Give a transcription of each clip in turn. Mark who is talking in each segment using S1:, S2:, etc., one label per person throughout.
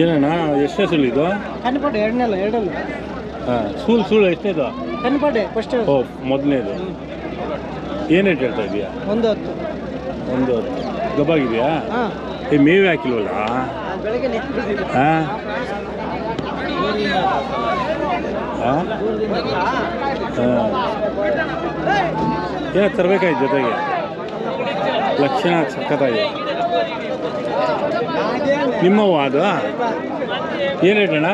S1: ಏನಣ್ಣ ಎಷ್ಟೇ ಸುಳ್ಳು ಇದು?
S2: ಕನ್ಪಡೆ ಎರಡನೇಲ್ಲ ಎರಡಲ್ಲ.
S1: ಹಾಂ ಸೂಳು ಸೂಳು ಎಷ್ಟೇದು?
S2: ಕನ್ಪಡೆ ಫಸ್ಟ್
S1: ಓ ಮೊದಲನೇದು. ಏನು ರೇಟ್ ಹೇಳ್ತಾ ಇದೆಯಾ?
S2: ಒಂದು ಹತ್ತು.
S1: ಒಂದು ಗಬ್ಬಾಗಿದೆಯಾ?
S2: ಹಾಂ.
S1: ಏ ಮೇವೆ ಹಾಕಿಲ್ವಲ್ಲ?
S2: ಹಾಂ?
S1: ಹಾಂ? ಹಾಂ. ಏನೋ ತರಬೇಕಾಯ್ತು ಜೊತೆಗೆ? ಲಕ್ಷಣ ಸಖತ್ತಾಗಿದೆ. ನಿಮ್ಮ ಅದು ಏನು ಅಣ್ಣ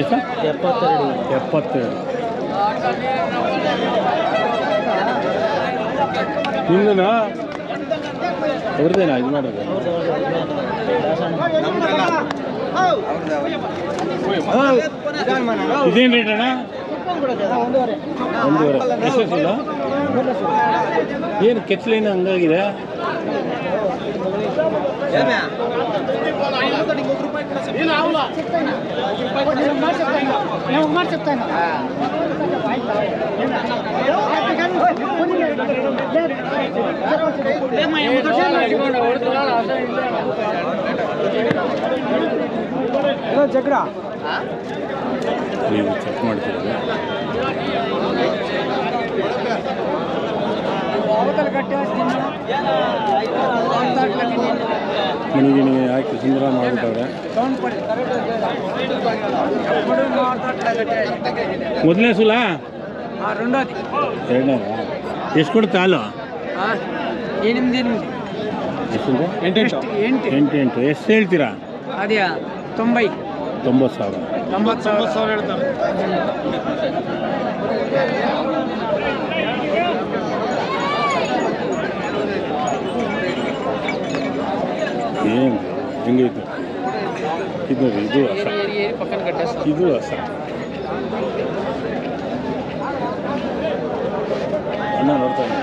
S1: ಎಷ್ಟು?
S2: ಎಪ್ಪತ್ತೆರಡು.
S1: ಎಪ್ಪತ್ತೆರಡು ನಿಂದನಾ ಅವ್ರದ್ದೇನಾ ಇದು ಮಾಡೋದು? ಇದೇನು ರೇಟ್ ಅಣ್ಣ
S2: ಒಂದೂವರೆ.
S1: ಎಷ್ಟೆಷ್ಟಿಲ್ಲ ಏನು ಕೆಚ್ಚಲೇನು ಹಂಗಾಗಿದೆ?
S2: ಮಾಡಿ ಜಗಳ
S1: ನೀವು ಚೆಕ್ ಮಾಡ್ತೀರಲ್ಲ ಮಣಿಗಿಣಿ ಯಾಕೆ ಸುಂದರ ಮಾಡಿಬಿಟ್ಟವ್ರೆ. ಮೊದಲನೇ ಸುಲ? ಎರಡನೇ ಎಷ್ಟು ಕೊಡ್ತಾ
S2: ಅಲ್ಲ ಎನಿಮಿದಿ
S1: ಎನಿಮಿದಿ
S2: ಎಂಟು
S1: ಎಂಟು. ಎಂಟೆಂಟು ಎಷ್ಟು ಹೇಳ್ತೀರಾ?
S2: ಅದ್ಯಾ ತೊಂಬೈ.
S1: ತೊಂಬತ್ತು ಸಾವಿರ.
S2: ತೊಂಬತ್ತು ಸಾವಿರ. ಸಾವಿರ ಹೇಳ್ತಾರೆ.
S1: ಏನು? ಹೆಂಗೈತೆ ಇದು? ಇದು
S2: ರಸ
S1: ಇದು ರಸ ಅಣ್ಣ ನೋಡ್ತಾನೆ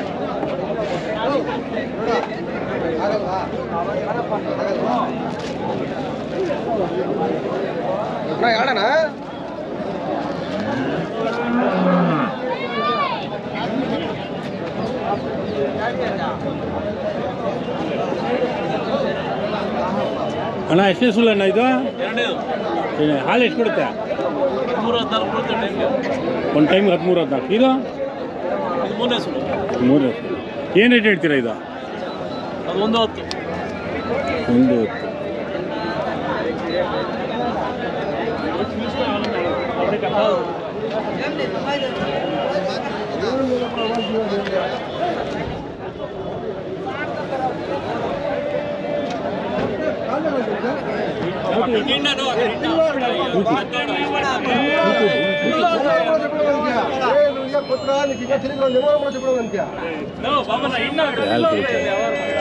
S1: ಅಣ್ಣ ಎಷ್ಟನೇ ಸುಳ್ಳು ಅಣ್ಣ ಇದು ಏನೇ, ಹಾಲು ಎಷ್ಟು ಕೊಡುತ್ತೆ ಒಂದು ಟೈಮ್ಗೆ ಹದಿಮೂರು ಹದಿನಾಲ್ಕು ಇದು ಮೂರನೇ ಸುಳ್ಳು ಏನು ರೇಟ್ ಹೇಳ್ತೀರಾ ಇದು
S2: ಒಂದು ಹೊತ್ತು.
S1: ಒಂದು ಹೊತ್ತು. ಹಾಲು ಕುಡಿತಾರೆ ಅದು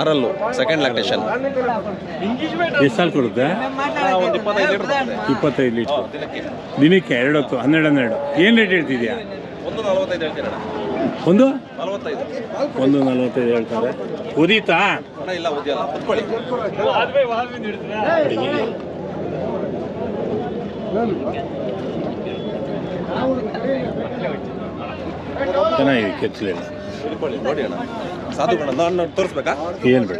S3: ಆರಲ್ಲು ಸೆಕೆಂಡ್ ಲ್ಯಾಕ್ಟೇಷನ್
S1: ಎಷ್ಟು ಕೊಡುತ್ತೆ?
S3: ಇಪ್ಪತ್ತೈದು ಲೀಟರ್. ದಿನಕ್ಕೆ
S1: ಎರಡು ಹೊತ್ತು, ಹನ್ನೆರಡು ಹನ್ನೆರಡು. ಏನು ರೇಟ್ ಹೇಳ್ತಿದ್ಯಾ?
S3: ಒಂದು?
S1: ಒಂದು
S3: ನಲವತ್ತೈದು
S1: ಹೇಳ್ತಾರೆ. ಉದೀತಾ? ಚೆನ್ನಾಗಿದೆ ಕೆಚ್ಚಲಿಲ್ಲ
S3: ಕುತ್ಕೊಳ್ಳಿ ನೋಡಿ ಅಣ್ಣ. ಸಾಧು ಕಣ ನಾನು ತೋರಿಸ್ಬೇಕಾ?
S1: ಏನು ಬೇಡ.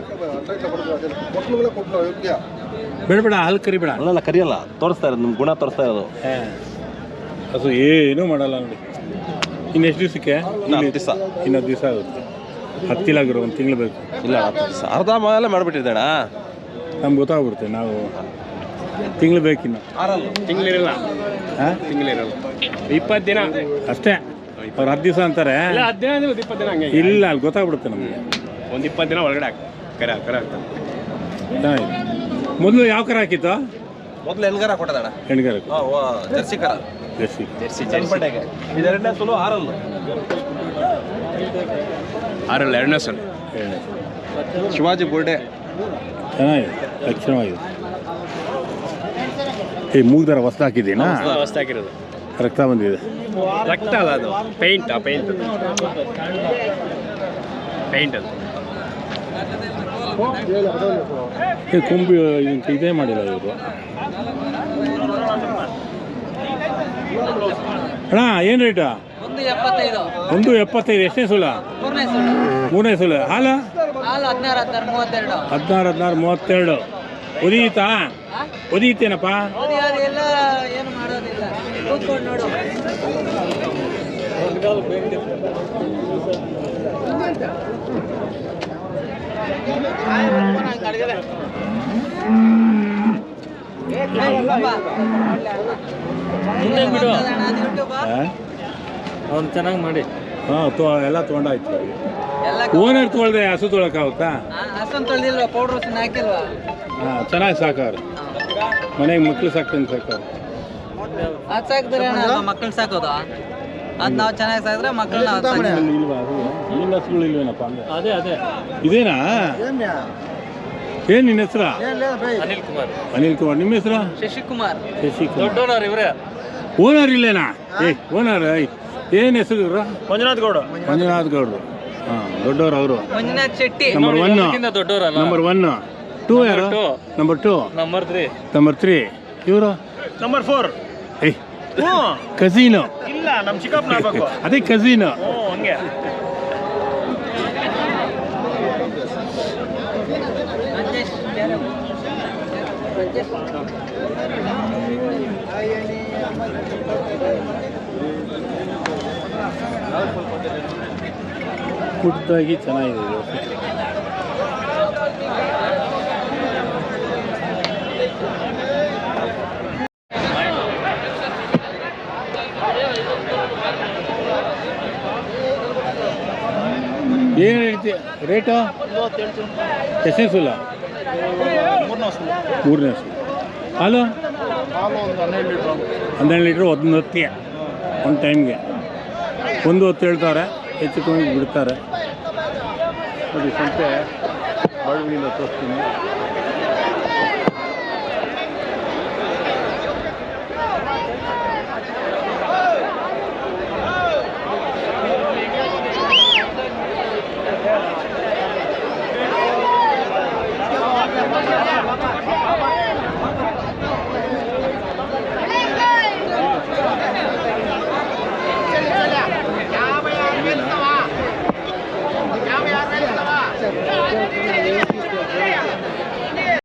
S1: ಬೇಡ ಬೇಡ ಹಾಲು ಕರಿ ಬೇಡ.
S3: ಅಲ್ಲಲ್ಲ ಕರಿಯಲ್ಲ ತೋರಿಸ್ತಾ ಇರೋದು ನಿಮ್ಮ ಗುಣ ತೋರಿಸ್ತಾ ಇರೋದು.
S1: ಹಸು ಏನೂ ಮಾಡಲ್ಲ ನೋಡಿ. ಇನ್ನು ಎಷ್ಟು ದಿವಸಕ್ಕೆ?
S3: ಇನ್ನು ದಿವಸ.
S1: ಇನ್ನೊಂದು ದಿವಸ ಆಗುತ್ತೆ. ಹತ್ತಿಲಾಗಿರೋ ಒಂದು ತಿಂಗಳು ಬೇಕು.
S3: ಇಲ್ಲ ಹತ್ತು ದಿವಸ. ಅರ್ಧ ಮೇಲೆ ಮಾಡಿಬಿಟ್ಟಿದ್ದೆ ಅಣ್ಣ.
S1: ನಮ್ಗೆ ಗೊತ್ತಾಗ್ಬಿಡುತ್ತೆ ನಾವು ತಿಂಗಳು ಬೇಕಿನ್ನು.
S3: ಆರಲ್ಲು.
S4: ತಿಂಗಳಿರಲ್ಲ
S1: ಹಾಂ?
S4: ತಿಂಗಳಿರಲ್ಲ ಇಪ್ಪತ್ತು ದಿನ.
S1: ಅಷ್ಟೇ. ಅವ್ರು ಹತ್ತು ದಿವಸ ಅಂತಾರೆ.
S4: ಇಲ್ಲ ಹದಿನೈದು ಒಂದು ಇಪ್ಪತ್ತು ದಿನ ಹಂಗೆ
S1: ಇಲ್ಲ ಅಲ್ಲಿ ಗೊತ್ತಾಗ್ಬಿಡುತ್ತೆ ನಮಗೆ.
S4: ಒಂದು ಇಪ್ಪತ್ತು ದಿನ ಒಳಗಡೆ ಹಾಕ್ ಕರೆ ಕರೆ ಆಗ್ತದೆ
S1: ಮೊದಲು ಯಾವ ಕರ ಹಾಕಿತ್ತು
S3: ಮೊದಲು ಹೆಣ್ಗಾರ ಕೊಟ್ಟದ
S1: ಹೆಣ್ಗಾರ
S3: ಜರ್ಸಿ ಕರ.
S1: ಜರ್ಸಿ.
S4: ಜರ್ಸಿ
S3: ಚನ್ನಪಟ್ಟೆಗೆ ಇದೆರಡನೇ ಸುಲು ಆರಲ್ಲ.
S4: ಆರಲ್ಲ ಎರಡನೇ ಸಲ.
S1: ಎರಡನೇ
S3: ಶಿವಾಜಿ ಬೋರ್ಡೆ
S1: ಚೆನ್ನಾಗಿದೆ ಲಕ್ಷಣವಾಗಿದೆ. ಏ ಮೂಗ್ದಾರ ಹೊಸ್ದು ಹಾಕಿದ್ದೀನಾ
S4: ಹೊಸ್ದಾಗಿರೋದು
S1: ರಕ್ತ ಬಂದಿದೆ.
S4: ರಕ್ತ ಅಲ್ಲ ಅದು. ಪೇಂಟ್ ಪೇಂಟ್ ಪೇಂಟ್ ಅದು.
S1: ಕೊಂಬಿ ಇದೇ ಮಾಡಿಲ್ಲ ಇವರು. ಅಣ್ಣ ಏನು ರೇಟ
S2: ಒಂದು ಎಪ್ಪತ್ತೈದು.
S1: ಎಷ್ಟೇ ಎಷ್ಟನೇ ಸುಲ
S2: ಮೂರನೇ
S1: ಸುಲ ಹಾಲ?
S2: ಹಾಲು ಹದಿನಾರು ಹದಿನಾರು ಮೂವತ್ತೆರಡು.
S1: ಹದಿನಾರು ಹದಿನಾರು ಮೂವತ್ತೆರಡು. ಒದೀತಾ? ಒದೀತೇನಪ್ಪ?
S2: ಅವ್ನು ಚೆನ್ನಾಗಿ ಮಾಡಿ.
S1: ಹಾಂ ತೊ ಎಲ್ಲ ತೊಗೊಂಡಾಯ್ತು. ಓನರ್ ತೊಳ್ದೆ ಹಸು ತೊಳಕಾಗುತ್ತಾ
S2: ಅಷ್ಟೊಂದು ತೊಳೆದಿಲ್ವಾ? ಪೌಡ್ರ್ ಅಷ್ಟೊಂದು ಹಾಕಿಲ್ವಾ?
S1: ಹಾಂ ಚೆನ್ನಾಗಿ ಸಾಕಾರು. ಮನೆಗೆ ಮಕ್ಳು ಸಾಕ್ತೀನಿ ಸಾಕಾರು.
S2: ಅದು ಸಾಕ್ತಾರೆ ಮಕ್ಕಳು ಸಾಕೋದು? ಅದ್ ನಾವು ಚೆನ್ನಾಗಿ ಸಾಕಿದ್ರೆ ಮಕ್ಕಳನ್ನ ಅದು ಅದೇ? ಅದೇ
S1: ಇದೇನಾ? ಏನು ನಿನ್ನ ಹೆಸರ?
S2: ಅನಿಲ್ ಕುಮಾರ್.
S1: ಅನಿಲ್ ಕುಮಾರ್. ನಿಮ್ಮ ಹೆಸ್ರಾ?
S2: ಶಶಿಕುಮಾರ್.
S1: ಶಶಿಕುಮಾರ್.
S2: ದೊಡ್ಡೋನವ್ರು ಇವ್ರೆ.
S1: ಓನರ್ ಇಲ್ಲೇನಾ? ಏ ಓನರ್ ಏನ್ ಹೆಸರು ಇವ್ರ?
S2: ಮಂಜುನಾಥ್ ಗೌಡ.
S1: ಮಂಜುನಾಥ್ ಗೌಡ್ರು ಹಾಂ ದೊಡ್ಡವರು ಅವರು.
S2: ಮಂಜುನಾಥ್ ಶೆಟ್ಟಿ.
S1: ನಂಬರ್ ಒನ್
S2: ದೊಡ್ಡವರಲ್ಲ
S1: ನಂಬರ್ ಒನ್ ಟೂ ಯಾರು. Number two
S2: number three
S1: number three ಇವರು?
S4: ನಂಬರ್ ಫೋರ್
S1: ಕಝೀನು
S4: ಇಲ್ಲ ನಮ್ ಚಿಕ್ಕಪ್ಪನ ಆಗ್ಬೇಕು
S1: ಅದೇ ಕಝೀನು
S4: ಹ್ಞೂ ಹಂಗೆ.
S1: ಪುಟ್ಟದಾಗಿ ಚೆನ್ನಾಗಿದೆ ಇದು ಏನು ಹೇಳ್ತೀಯ ರೇಟು? ಎಷ್ಟನೇ ಇಲ್ಲ ಮೂರನೇ ಸುಲ ಹಾಲು ಹನ್ನೆರಡು ಲೀಟ್ರ್ ಒಂದು ಹೊತ್ತಿಗೆ ಒಂದು ಟೈಮ್ಗೆ ಒಂದು ಹೊತ್ತು ಹೇಳ್ತಾರೆ ಹೆಚ್ಚು ಕಮ್ಮಿ ಬಿಡ್ತಾರೆ ನೋಡಿ ಸಂತೆ ಬಳ್ಳಿಯಿಂದ ತೋರಿಸ್ತೀನಿ